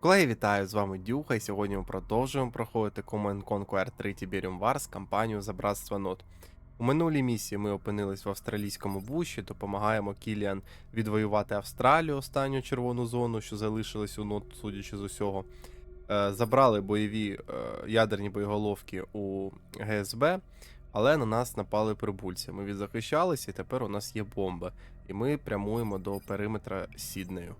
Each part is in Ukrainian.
Колеги, вітаю! З вами Дюха, і сьогодні ми продовжуємо проходити Command Conquer 3 Tiberium Wars кампанію за братство нот. У минулій місії ми опинились в австралійському буші, допомагаємо Кіліан відвоювати Австралію, останню червону зону, що залишилась у нот, судячи з усього. Е, Забрали бойові е, ядерні боєголовки у ГСБ, але на нас напали прибульці. Ми відзахищалися, і тепер у нас є бомба. І ми прямуємо до периметра Сіднею.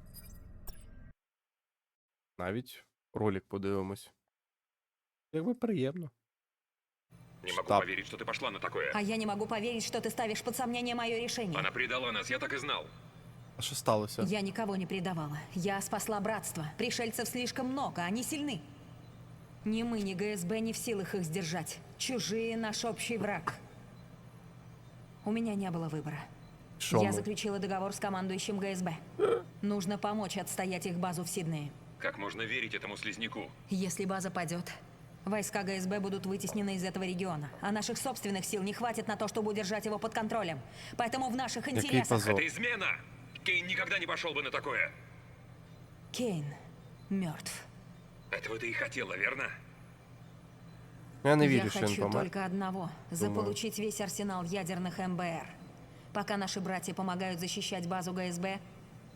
Навіть ролик подивимось. Якби приємно. Не могу Штаб. поверить, что ты пошла на такое. А я не могу поверить, что ты ставишь под сомнение мое решение. Она предала нас, я так и знал. А що сталося? Я никого не предавала. Я спасла братство. Пришельцев слишком много, они сильны. Ни мы, ни ГСБ не в силах их сдержать. Чужие — наш общий враг. У меня не было выбора. Що я ми? заключила договор с командующим ГСБ. Нужно помочь отстоять их базу в Сиднее. Как можно верить этому слизняку? Если база падет, войска ГСБ будут вытеснены из этого региона, а наших собственных сил не хватит на то, чтобы удержать его под контролем. Поэтому в наших интересах... позор. Это измена! Кейн никогда не пошел бы на такое. Кейн мертв. Этого ты и хотела, верно? Я не Я вірю, що він хочу помер. только одного – заполучить весь арсенал ядерных МБР. Пока наши братья помогают защищать базу ГСБ,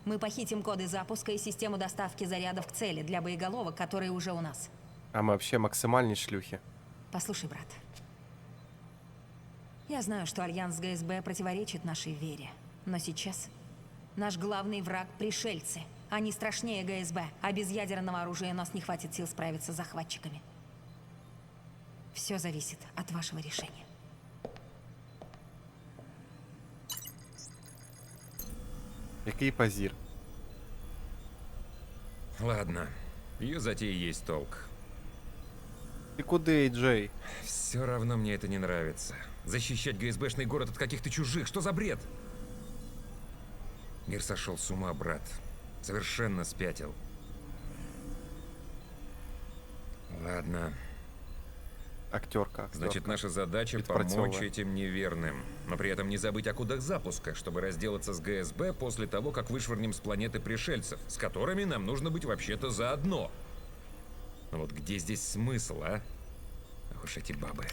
мы похитим коды запуска и систему доставки зарядов к цели для боеголовок, которые уже у нас. А ми взагалі максимальні шлюхи. Послушай, брат. Я знаю, что альянс ГСБ противоречит нашей вере. Но сейчас наш главный враг – пришельцы. Они страшнее ГСБ, а без ядерного оружия у нас не хватит сил справиться с захватчиками. Все зависит от вашего решения. Який позір. Ладно, ее затеи есть толк. Ти куди, Джей? Все равно мне это не нравится. Защищать ГСБшный город от каких-то чужих, что за бред? Мир сошел с ума, брат. Совершенно спятил. Ладно, Актерка. актерка. значит наша задача Відпрацьовує. помочь этим неверным. Но при этом не забыть о кодах запуска, чтобы разделаться с ГСБ после того, как вышвырнем с планеты пришельцев, с которыми нам нужно быть вообще-то заодно. Но вот где здесь смысл, а? Ох уж эти бабы.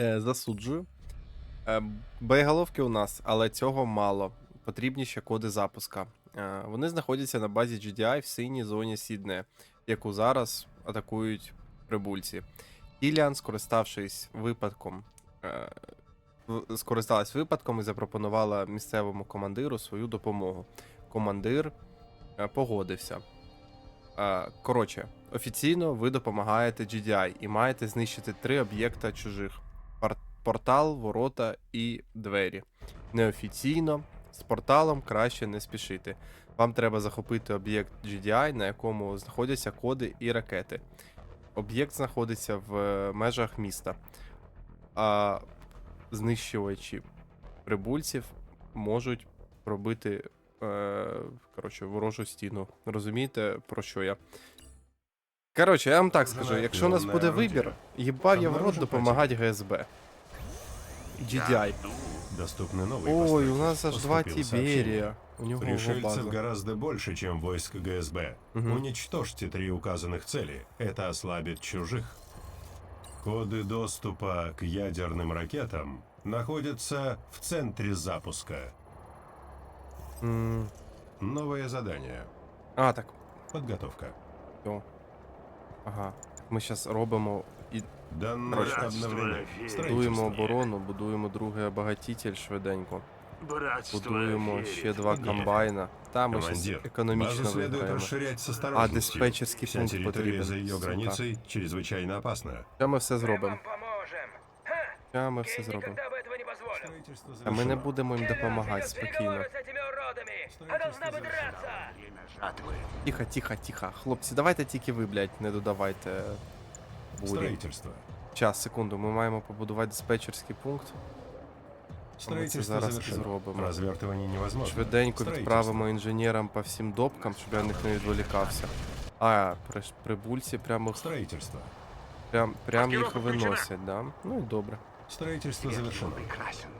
Е, засуджую. Е, боєголовки у нас, але цього мало. Потрібні ще коди запуска. Е, вони знаходяться на базі GDI в синій зоні Сідне, яку зараз атакують прибульці. Кіліан, скориставшись випадком, е, скористалась випадком і запропонувала місцевому командиру свою допомогу. Командир е, погодився. Е, Коротше, офіційно ви допомагаєте GDI і маєте знищити три об'єкта чужих: Пор- портал, ворота і двері. Неофіційно з порталом краще не спішити. Вам треба захопити об'єкт GDI, на якому знаходяться коди і ракети. Об'єкт знаходиться в е, межах міста. А знищувачі прибульців можуть пробити е, коротше, ворожу стіну. Розумієте, про що я? Коротше, я вам так скажу, якщо у нас буде вибір, їбав я в рот допомагати ГСБ. GDI. Доступны новые Ой, у нас аж два. Тиберия. У него Пришельцев база. гораздо больше, чем войск ГСБ. Мгм. Уничтожьте три указанных цели. Это ослабит чужих. Коды доступа к ядерным ракетам находятся в центре запуска. М, Новое задание. А, так. Подготовка. Все. Ага. Ми зараз робимо і Данное Короче, обновление. будуємо Строительство. оборону, будуємо другий обагатитель швиденько. Братство Будуємо верит ще в два Ні. комбайна. Там ми Командир, зараз економічно базу следует виграємо. расширять с осторожностью. диспетчерский Вся пункт территория потребен, за ее сука. границей чрезвычайно опасна. Зараз ми все зробимо. поможем. Ха! Зараз ми все Кейн зробимо. никогда бы этого не позволил. Строительство А ми не завершено. будемо їм допомагати Ведет спокійно. переговоры с этими уродами. А должна бы драться. Жатвы. Тихо, тихо, тихо. Хлопці, давайте тільки ви, блядь, не додавайте бурі. Строительство. Час, секунду, ми маємо побудувати диспетчерський пункт. Строительство зараз завершено. зробимо. Развертывание невозможно. Швиденько Строительство. відправимо інженерам по всім допкам, щоб я на них не відволікався. А, при, прибульці прямо, Строительство. прям, прям їх Маскировка включена. виносять, да? Ну і добре. Строительство завершено. Прекрасен.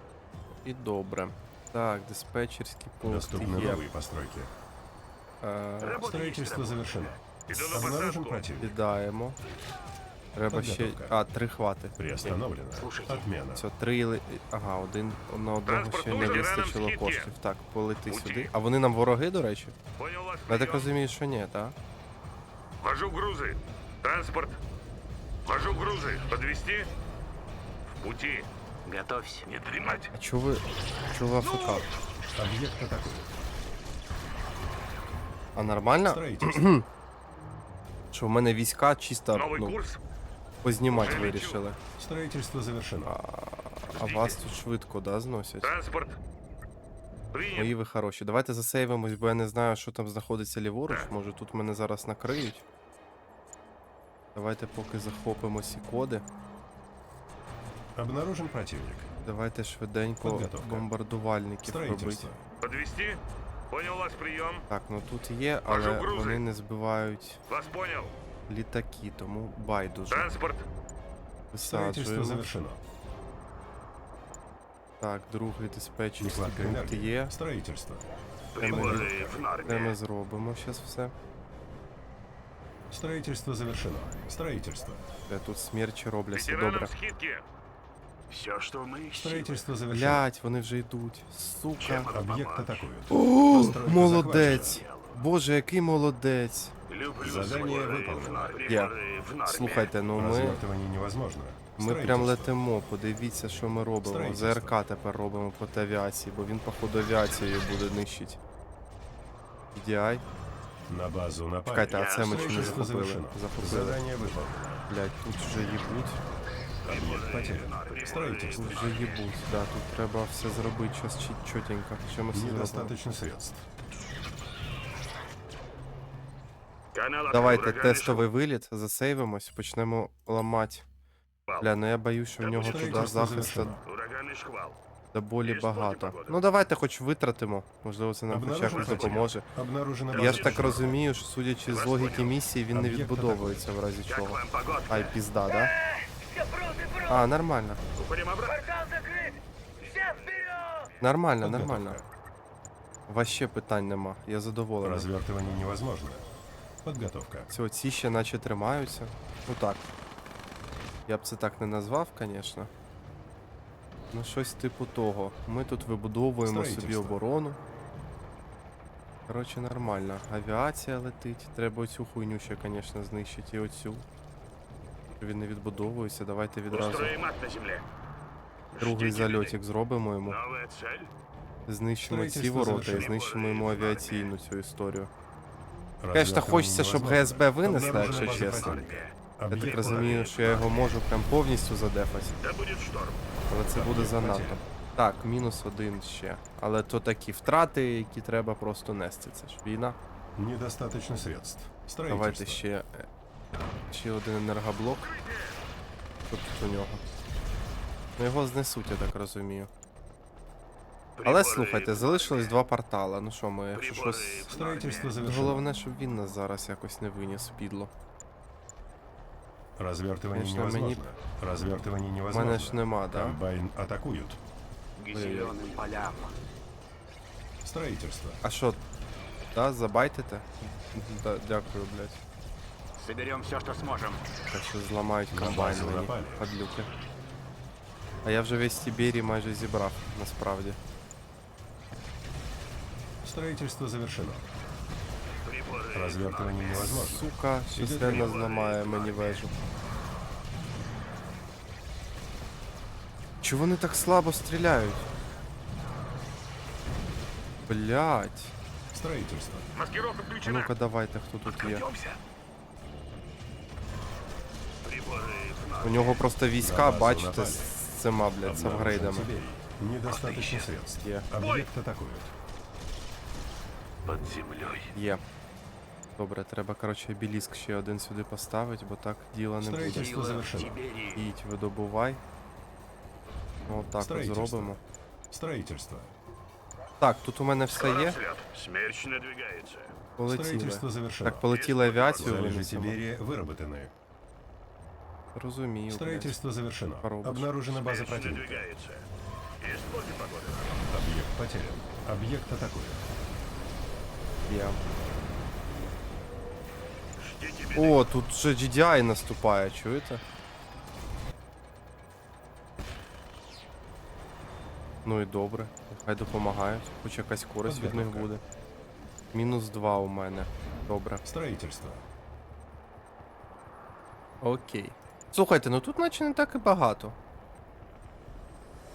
І добре. Так, диспетчерський пункт Доступны є. новые постройки. Е, Строительство завершено. Иду на Обнаружен посадку. противник. кидаємо. Треба ще. Підготовка. А, три хвати. Приостановлено. Отмена. Все, три. ли- Ага, один на одного Транспорт ще не нужен, вистачило ранам скидки. коштів. Так, полети Пути. сюди. А вони нам вороги, до речі? Понял вас, Я так прием. розумію, що ні, так? Вожу грузы. Транспорт. Вожу грузы. Подвести? В пути. Готовься. Не дремать. А чого ви. Чого ви АФК? Объект атакует. А нормально? Строительство. Що в мене війська чисто Новый ну, курс. познімати вирішили. Строительство завершено. А вас тут швидко, да, зносять? Транспорт. Мої ви хороші. Давайте засейвимось, бо я не знаю, що там знаходиться ліворуч. Може тут мене зараз накриють. Давайте поки захопимо ці коди. Обнаружен противник. Давайте швиденько Підготовка. бомбардувальників робити. Подвести? Понял вас, прием. Так, ну тут є, але вони не збивають Вас понял літаки, тому байдуже. Транспорт. Строительство Висаджуємо. завершено. Так, другий диспетчерський Нехватка пункт энергии. є. Строительство. Це ми, Приборы в це норме. ми зробимо зараз все. Строительство завершено. Строительство. Де тут смерчі робляться, добре. Ветеранам скидки. Все, что мы ищем. Строительство завершено. Блять, вони вже йдуть. Сука. Объект атакуют. О, Постройка молодець! Боже, який молодець! Люблю Задание споры выполнено. в норме. Я. Приборы в норме. Слухайте, ну ми, Развертывание невозможно. ми прям Строительство. летимо. Подивіться, що ми робимо. Строїтельство. ЗРК тепер робимо по авіації, бо він, походу, авіацією буде нищить. EDI. На базу напали. Чекайте, а це ми чи не Строительство захопили? завершено. Захопили. Задание выполнено. Блять, тут вже їбуть. Объект потерян. Строительство. Тут вже їбуть. Да, тут треба все зробити час чіт- чотенько. Що ми все зробимо? Недостаточно средств. Давайте ураганный тестовий виліт, засейвимось, почнемо ламати. Бля, ну я боюсь, що в нього туди Строительство захисту завершено. шквал. Ураганный шквал. доволі Є спорті багато. погода. Ну давайте хоч витратимо. Можливо, це нам хоч Обнаружен якось противник. допоможе. Обнаружена Я база ж так чужих. розумію, що судячи з логіки місії, він не Об'єкт відбудовується в разі Как чого. вам погодка? Ай, пізда, да? Все пруд и пруд. А, нормально. Уходим обратно. Портал закрыт. Все вперед. Нормально, Подготовка. нормально. Вообще питань нема. Я задоволений. Развертывание невозможно. Подготовка. Цього ці ще наче тримаються. Ну так. Я б це так не назвав, звісно. Ну, щось типу того. Ми тут вибудовуємо собі оборону. Коротше, нормально. Авіація летить. Треба оцю хуйню ще, звісно, знищити і оцю. Він не відбудовується. Давайте відразу другий зальотик зробимо йому. Знищимо ці ворота і знищимо йому авіаційну цю історію. Развертывание хочеться, щоб. ГСБ винесли, якщо чесно. Я так розумію, що я його можу прям повністю шторм. Але це буде занадто. Так, мінус один ще. Але то такі втрати, які треба просто нести. Це ж війна. Недостаточно средств. Давайте ще, е, ще один енергоблок. Що тут у нього? Ну його знесуть, я так розумію. Але Приборы слухайте, в залишилось норме. два портала. Ну що ми, якщо Приборы щось. в норме. Строительство завершено. Головне, щоб він нас зараз якось не виніс підло. Развертывание Конечно, мені- невозможно. Развертывание У невозможно. мене ж нема, да? Комбайн атакуют. К зеленым полям. Строительство. А що? Да, забайтите? Да, дякую, блядь. Соберем все, что сможем. Так що зламають На комбайн базу мені. напали. Падлюки. А я вже весь Тіберій майже зібрав, насправді. Строительство завершено. Приборы в Развертывание невозможно. Сука, щось Ідуть реально прибори, зламає мені норме. вежу. Чого вони так слабо стріляють? Блять. Строительство. Маскировка включена. Ну-ка давайте, хто тут є. Идемся. Приборы в У норме. нього просто війська, На базу бачите, напали. з цими, блядь, з Обнаружен апгрейдами. Тиберий. Недостаточно средств. Е. Объект атакуют. Под землей. Є. Добре, треба, коротше, обеліск ще один сюди поставити, бо так діла не буде. Строительство завершено. Тиберий. Їдь, видобувай. Ну, так от Строїтельство. зробимо. Строительство. Так, тут у мене все є. Взлет. Смерч надвигается. Полетіли. Строительство завершено. Так, полетіли авіацію Залежи винесемо. Тиберия выработаны. Розумію. блядь. Строительство завершено. Поробишь. Обнаружена база Смерч противника. надвигается. Испортим погоду. Объект потерян. Объект атакуют. Є. О, тут вже GDI наступає, чуєте? Ну і добре, нехай допомагають, хоч якась користь від них буде. Мінус 2 у мене. Добре. Строительство. Окей. Слухайте, ну тут наче не так і багато.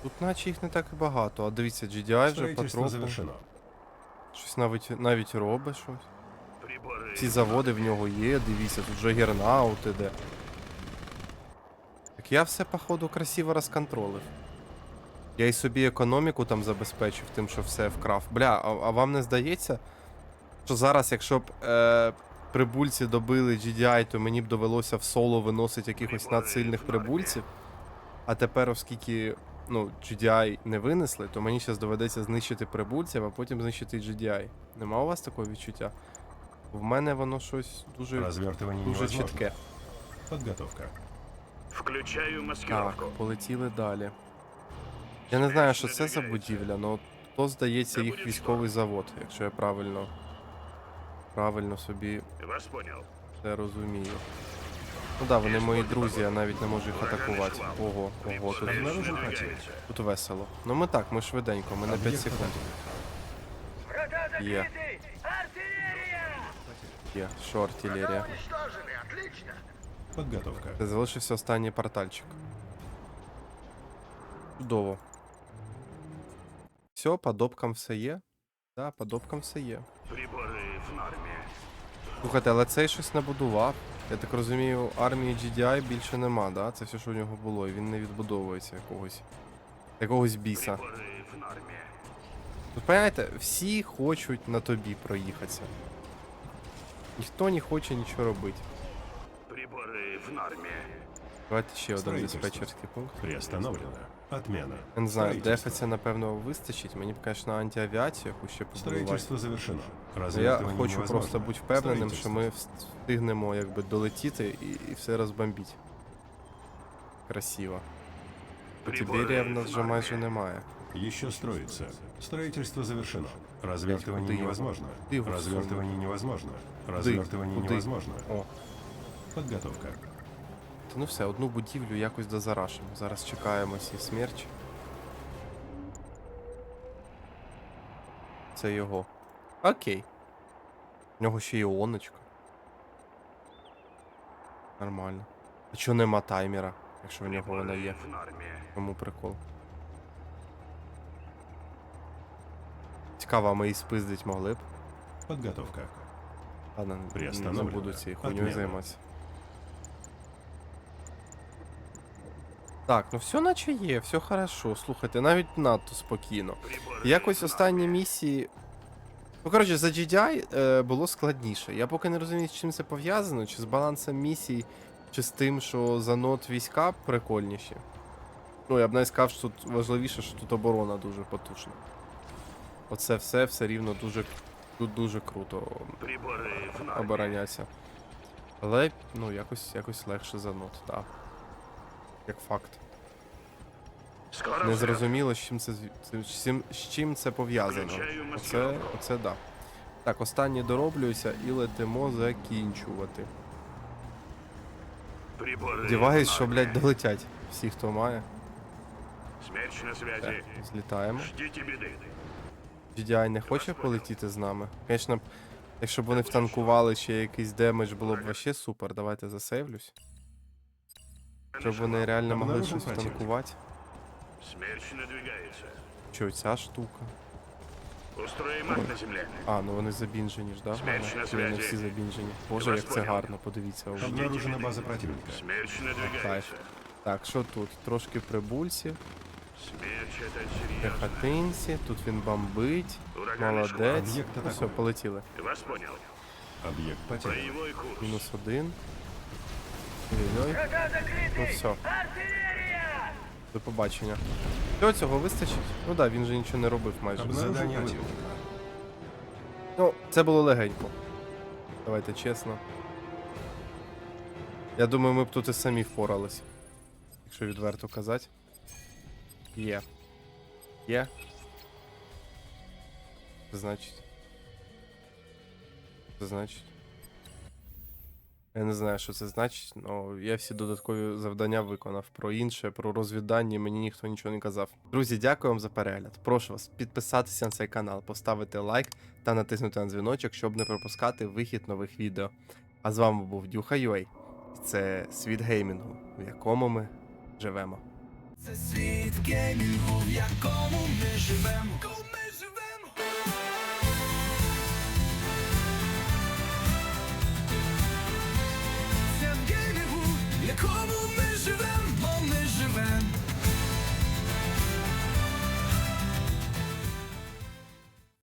Тут наче їх не так і багато. А дивіться, GDI вже Строительство потроху. завершено. Щось навіть, навіть робить щось. Ці заводи в нього є, дивіться, тут же гернаут іде. Так я все, походу, красиво розконтролив. Я і собі економіку там забезпечив тим, що все вкрав. Бля, а, а вам не здається, що зараз, якщо б е, прибульці добили GDI, то мені б довелося в соло виносити якихось надсильних прибульців. А тепер, оскільки ну, GDI не винесли, то мені зараз доведеться знищити прибульців, а потім знищити GDI. Нема у вас такого відчуття? В мене воно щось дуже, дуже чітке. Подготовка. Включаю Так, полетіли далі. Я не знаю, що це за будівля, але то здається їх військовий завод, якщо я правильно. Правильно собі Вас понял. це розумію. Ну да, вони мої друзі, я навіть не можу їх атакувати. Ого, ого, тут, Обнаружен потеря. тут весело. Ну ми так, ми швиденько, ми на 5 Объект секунд. потерян. Врата Є. закрыты! Артиллерия! Є, що артилерія. уничтожены! Отлично! Подготовка. Це залишився останній портальчик. Чудово. Все, по допкам все є. Да, по допкам все є. Приборы в норме. Слухайте, але цей щось набудував. Я так розумію, армії GDI більше нема, да? Це все, що у нього було, і він не відбудовується якогось. Якогось біса. Норме. Понимаєте, всі хочуть на тобі проїхатися. Ніхто не хоче нічого робити. Приборы в норме. Давайте ще один диспетчерський пункт. Приостановлено. Отмена. Я не знаю, Строительство. дефіця, напевно, вистачить. Мені б, звісно, антиавіацію яку ще побудувати. Строительство завершено. Я Развертывание хочу невозможно. просто бути впевненим, що Строительство. ми встигнемо якби долетіти і, і все розбомбити. Красиво. Бо Тиберія в нас вже майже немає. Еще строится. Строительство завершено. Развертывание куда его? невозможно. Куда его Развертывание невозможно. Куди? Развертывание Куди? невозможно. О, Подготовка. та ну все, одну будівлю якось дозарашимо. Зараз чекаємо ці смерчі. Це його. Окей. В нього ще є оночка. Нормально. А чого нема таймера, якщо в нього вона є? В прикол? Цікаво, а ми її спиздить могли б. Подготовка. Ладно, не буду цією хуйньою займатися. Так, ну все наче є, все хорошо. Слухайте, навіть надто спокійно. Якось останні місії. Ну, коротше, за GDI е, було складніше. Я поки не розумію, з чим це пов'язано, чи з балансом місій, чи з тим, що за нот війська прикольніші. Ну, я б навіть сказав, що тут важливіше, що тут оборона дуже потужна. Оце все все рівно дуже, тут дуже круто обороняться. Але, ну, якось, якось легше за нот, так. Як факт. Не зрозуміло, з чим це, з чим, це пов'язано. Оце, оце да. Так, останнє дороблюється і летимо закінчувати. Сподіваюсь, що, блядь, долетять всі, хто має. Так, злітаємо. GDI не хоче полетіти з нами. Звісно, якщо б вони втанкували ще якийсь демедж, було б вообще супер. Давайте засейвлюсь. Щоб вони реально могли щось втанкувати. Смерч надвигается. Що ця штука? Устроим ад на земле. А, ну вони забінжені ж, да? вони всі забінжені. Боже, як це гарно, подивіться. Обнаружена база противника. Смерч Кайф. надвигается. Так, що тут? Трошки прибульців, пехотинці, тут він бомбить. Ураган. Молодець. Ну, все, полетіли. Объект потерян. Мінус один. Ой-ой. Ну все, до побачення. Всього цього вистачить? Ну так, да, він же нічого не робив майже. Задання ви- противник. Ну, це було легенько. Давайте чесно. Я думаю, ми б тут і самі впорались. Якщо відверто казати. Є. Є. Це значить. Це значить. Я не знаю, що це значить, але я всі додаткові завдання виконав. Про інше, про розвідання мені ніхто нічого не казав. Друзі, дякую вам за перегляд. Прошу вас підписатися на цей канал, поставити лайк та натиснути на дзвіночок, щоб не пропускати вихід нових відео. А з вами був Дюха Юей. Це світ геймінгу, в якому ми живемо. Це світ геймінгу, в якому ми живемо.